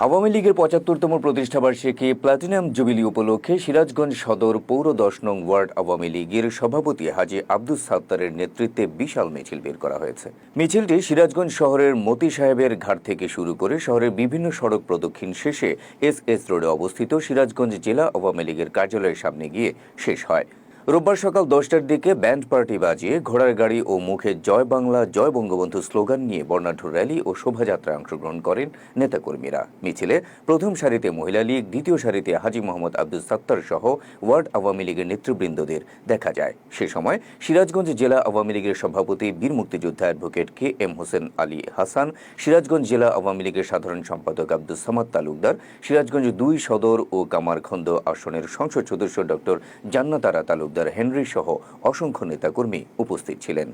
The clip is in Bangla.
আওয়ামী লীগের পঁচাত্তরতম প্রতিষ্ঠাবার্ষিকী প্লাটিনাম জুবিলি উপলক্ষে সিরাজগঞ্জ সদর পৌর দশ নং ওয়ার্ড আওয়ামী লীগের সভাপতি হাজি আব্দুল সাত্তারের নেতৃত্বে বিশাল মিছিল বের করা হয়েছে। মিছিলটি সিরাজগঞ্জ শহরের মতি সাহেবের ঘাট থেকে শুরু করে শহরের বিভিন্ন সড়ক প্রদক্ষিণ শেষে এস এস রোডে অবস্থিত সিরাজগঞ্জ জেলা আওয়ামী লীগের কার্যালয়ের সামনে গিয়ে শেষ হয়। রোববার সকাল দশটার দিকে ব্যান্ড পার্টি বাজিয়ে ঘোড়ার গাড়ি ও মুখে জয় বাংলা, জয় বঙ্গবন্ধু স্লোগান নিয়ে বর্ণাঢ্য র্যালি ও শোভাযাত্রায় অংশগ্রহণ করেন নেতাকর্মীরা। মিছিলে প্রথম সারিতে মহিলা লীগ, দ্বিতীয় সারিতে হাজি মোহাম্মদ আব্দুল সাত্তার সহ ওয়ার্ড আওয়ামী লীগের নেতৃবৃন্দদের দেখা যায়। সে সময় সিরাজগঞ্জ জেলা আওয়ামী লীগের সভাপতি বীর মুক্তিযোদ্ধা advocate K M Hossain Ali Hasan, Sirajganj জেলা আওয়ামী লীগের সাধারণ সম্পাদক আব্দুল সামাদ তালুকদার, সিরাজগঞ্জ দুই সদর ও কামারখন্দ আসনের সংসদ সদস্য ডক্টর জান্নাতারা তালুকদার হেনরি সহ অসংখ্য নেতাকর্মী উপস্থিত ছিলেন।